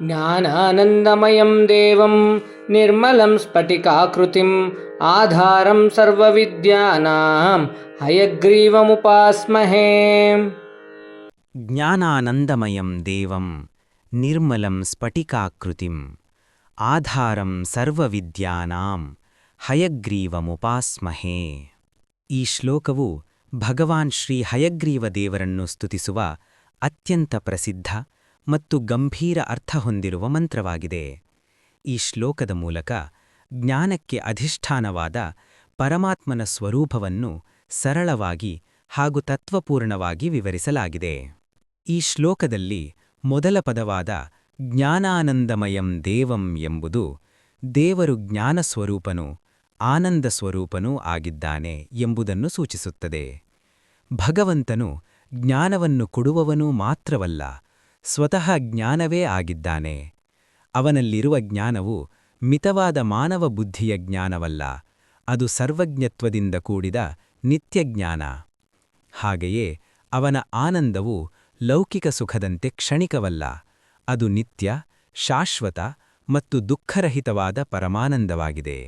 ज्ञानानन्दमयं देवं निर्मलं स्फटिकाकृतिम् आधारं सर्वविद्यानां हयग्रीवमुपास्महे ಜ್ಞಾನಾನಂದಮಯಂ ದೇವಂ ನಿರ್ಮಲಂ ಸ್ಫಟಿಕಾಕೃತಿಂ ಆಧಾರಂ ಸರ್ವವಿದ್ಯಾನಾಂ ಹಯಗ್ರೀವಮುಪಾಸ್ಮಹೇ ಈ ಶ್ಲೋಕವು ಭಗವಾನ್ ಶ್ರೀ ಹಯಗ್ರೀವ ದೇವರನ್ನು ಸ್ತುತಿಸುವ ಅತ್ಯಂತ ಪ್ರಸಿದ್ಧ ಮತ್ತು ಗಂಭೀರ ಅರ್ಥ ಹೊಂದಿರುವ ಮಂತ್ರವಾಗಿದೆ. ಈ ಶ್ಲೋಕದ ಮೂಲಕ ಜ್ಞಾನಕ್ಕೆ ಅಧಿಷ್ಠಾನವಾದ ಪರಮಾತ್ಮನ ಸ್ವರೂಪವನ್ನು ಸರಳವಾಗಿ ಹಾಗೂ ತತ್ವಪೂರ್ಣವಾಗಿ ವಿವರಿಸಲಾಗಿದೆ. ಈ ಶ್ಲೋಕದಲ್ಲಿ ಮೊದಲ ಪದವಾದ ಜ್ಞಾನಾನಂದಮಯಂ ದೇವಂ ಎಂಬುದು ದೇವರು ಜ್ಞಾನಸ್ವರೂಪನು ಆನಂದ ಸ್ವರೂಪನೂ ಆಗಿದ್ದಾನೆ ಎಂಬುದನ್ನು ಸೂಚಿಸುತ್ತದೆ. ಭಗವಂತನು ಜ್ಞಾನವನ್ನು ಕೊಡುವವನೂ ಮಾತ್ರವಲ್ಲ ಸ್ವತಃ ಜ್ಞಾನವೇ ಆಗಿದ್ದಾನೆ. ಅವನಲ್ಲಿರುವ ಜ್ಞಾನವು ಮಿತವಾದ ಮಾನವ ಬುದ್ಧಿಯ ಜ್ಞಾನವಲ್ಲ, ಅದು ಸರ್ವಜ್ಞತ್ವದಿಂದ ಕೂಡಿದ ನಿತ್ಯಜ್ಞಾನ ಹಾಗೆಯೇ ಅವನ ಆನಂದವು ಲೌಕಿಕ ಸುಖದಂತೆ ಕ್ಷಣಿಕವಲ್ಲ, ಅದು ನಿತ್ಯ, ಶಾಶ್ವತ ಮತ್ತು ದುಃಖರಹಿತವಾದ ಪರಮಾನಂದವಾಗಿದೆ.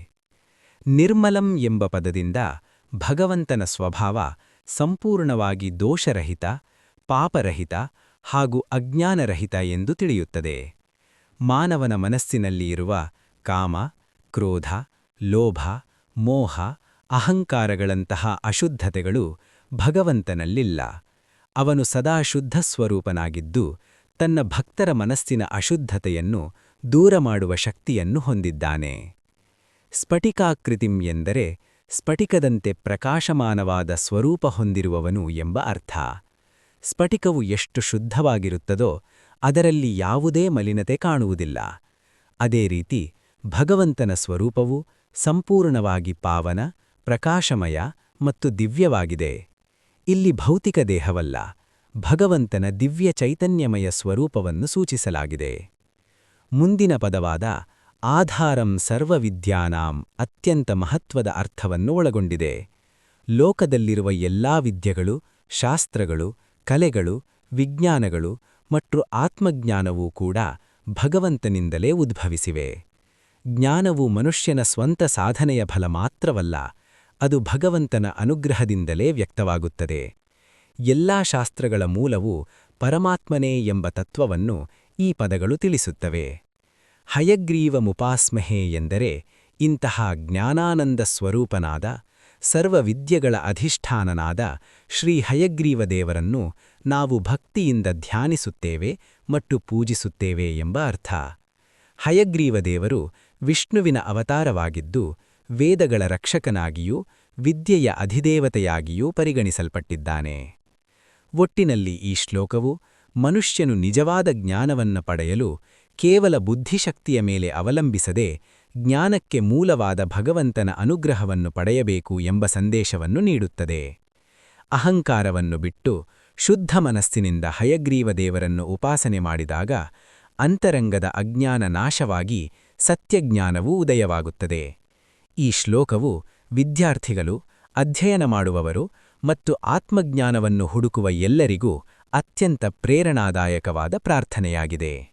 ನಿರ್ಮಲಂ ಎಂಬ ಪದದಿಂದ ಭಗವಂತನ ಸ್ವಭಾವ ಸಂಪೂರ್ಣವಾಗಿ ದೋಷರಹಿತ, ಪಾಪರಹಿತ ಹಾಗೂ ಅಜ್ಞಾನರಹಿತ ಎಂದು ತಿಳಿಯುತ್ತದೆ. ಮಾನವನ ಮನಸ್ಸಿನಲ್ಲಿ ಇರುವ ಕಾಮ, ಕ್ರೋಧ, ಲೋಭ, ಮೋಹ, ಅಹಂಕಾರಗಳಂತಹ ಅಶುದ್ಧತೆಗಳು ಭಗವಂತನಲ್ಲಿಲ್ಲ. ಅವನು ಸದಾ ಶುದ್ಧ ಸ್ವರೂಪನಾಗಿದ್ದು, ತನ್ನ ಭಕ್ತರ ಮನಸ್ಸಿನ ಅಶುದ್ಧತೆಯನ್ನು ದೂರ ಮಾಡುವ ಶಕ್ತಿಯನ್ನು ಹೊಂದಿದ್ದಾನೆ. ಸ್ಫಟಿಕಾಕೃತಿಂ ಎಂದರೆ ಸ್ಫಟಿಕದಂತೆ ಪ್ರಕಾಶಮಾನವಾದ ಸ್ವರೂಪ ಹೊಂದಿರುವವನು ಎಂಬ ಅರ್ಥ. ಸ್ಫಟಿಕವು ಎಷ್ಟು ಶುದ್ಧವಾಗಿರುತ್ತದೋ ಅದರಲ್ಲಿ ಯಾವುದೇ ಮಲಿನತೆ ಕಾಣುವುದಿಲ್ಲ. ಅದೇ ರೀತಿ ಭಗವಂತನ ಸ್ವರೂಪವು ಸಂಪೂರ್ಣವಾಗಿ ಪಾವನ, ಪ್ರಕಾಶಮಯ ಮತ್ತು ದಿವ್ಯವಾಗಿದೆ. ಇಲ್ಲಿ ಭೌತಿಕ ದೇಹವಲ್ಲ, ಭಗವಂತನ ದಿವ್ಯ ಚೈತನ್ಯಮಯ ಸ್ವರೂಪವನ್ನು ಸೂಚಿಸಲಾಗಿದೆ. ಮುಂದಿನ ಪದವಾದ ಆಧಾರಂ ಸರ್ವವಿದ್ಯಾನಾಂ ಅತ್ಯಂತ ಮಹತ್ವದ ಅರ್ಥವನ್ನು ಒಳಗೊಂಡಿದೆ. ಲೋಕದಲ್ಲಿರುವ ಎಲ್ಲಾ ವಿದ್ಯೆಗಳು, ಶಾಸ್ತ್ರಗಳು ಕಲೆಗಳು, ವಿಜ್ಞಾನಗಳು ಮತ್ತು ಆತ್ಮಜ್ಞಾನವೂ ಕೂಡ ಭಗವಂತನಿಂದಲೇ ಉದ್ಭವಿಸಿವೆ. ಜ್ಞಾನವು ಮನುಷ್ಯನ ಸ್ವಂತ ಸಾಧನೆಯ ಫಲ ಮಾತ್ರವಲ್ಲ, ಅದು ಭಗವಂತನ ಅನುಗ್ರಹದಿಂದಲೇ ವ್ಯಕ್ತವಾಗುತ್ತದೆ. ಎಲ್ಲಾ ಶಾಸ್ತ್ರಗಳ ಮೂಲವು ಪರಮಾತ್ಮನೇ ಎಂಬ ತತ್ವವನ್ನು ಈ ಪದಗಳು ತಿಳಿಸುತ್ತವೆ. ಹಯಗ್ರೀವ ಮುಪಾಸ್ಮಹೆ ಎಂದರೆ ಇಂತಹ ಜ್ಞಾನಾನಂದ ಸ್ವರೂಪನಾದ ಸರ್ವವಿದ್ಯೆಗಳ ಅಧಿಷ್ಠಾನನಾದ ಶ್ರೀ ಹಯಗ್ರೀವ ದೇವರನ್ನು ನಾವು ಭಕ್ತಿಯಿಂದ ಧ್ಯಾನಿಸುತ್ತೇವೆ ಮತ್ತು ಪೂಜಿಸುತ್ತೇವೆ ಎಂಬ ಅರ್ಥ. ಹಯಗ್ರೀವ ದೇವರು ವಿಷ್ಣುವಿನ ಅವತಾರವಾಗಿದ್ದು ವೇದಗಳ ರಕ್ಷಕನಾಗಿಯೂ ವಿದ್ಯೆಯ ಅಧಿದೇವತೆಯಾಗಿಯೂ ಪರಿಗಣಿಸಲ್ಪಟ್ಟಿದ್ದಾನೆ. ಒಟ್ಟಿನಲ್ಲಿ ಈ ಶ್ಲೋಕವು ಮನುಷ್ಯನು ನಿಜವಾದ ಜ್ಞಾನವನ್ನ ಪಡೆಯಲು ಕೇವಲ ಬುದ್ಧಿಶಕ್ತಿಯ ಮೇಲೆ ಅವಲಂಬಿಸದೆ ಜ್ಞಾನಕ್ಕೆ ಮೂಲವಾದ ಭಗವಂತನ ಅನುಗ್ರಹವನ್ನು ಪಡೆಯಬೇಕು ಎಂಬ ಸಂದೇಶವನ್ನು ನೀಡುತ್ತದೆ. ಅಹಂಕಾರವನ್ನು ಬಿಟ್ಟು ಶುದ್ಧ ಮನಸ್ಸಿನಿಂದ ಹಯಗ್ರೀವ ದೇವರನ್ನು ಉಪಾಸನೆ ಮಾಡಿದಾಗ ಅಂತರಂಗದ ಅಜ್ಞಾನ ನಾಶವಾಗಿ ಸತ್ಯಜ್ಞಾನವೂ ಉದಯವಾಗುತ್ತದೆ. ಈ ಶ್ಲೋಕವು ವಿದ್ಯಾರ್ಥಿಗಳು, ಅಧ್ಯಯನ ಮಾಡುವವರು ಮತ್ತು ಆತ್ಮಜ್ಞಾನವನ್ನು ಹುಡುಕುವ ಎಲ್ಲರಿಗೂ ಅತ್ಯಂತ ಪ್ರೇರಣಾದಾಯಕವಾದ ಪ್ರಾರ್ಥನೆಯಾಗಿದೆ.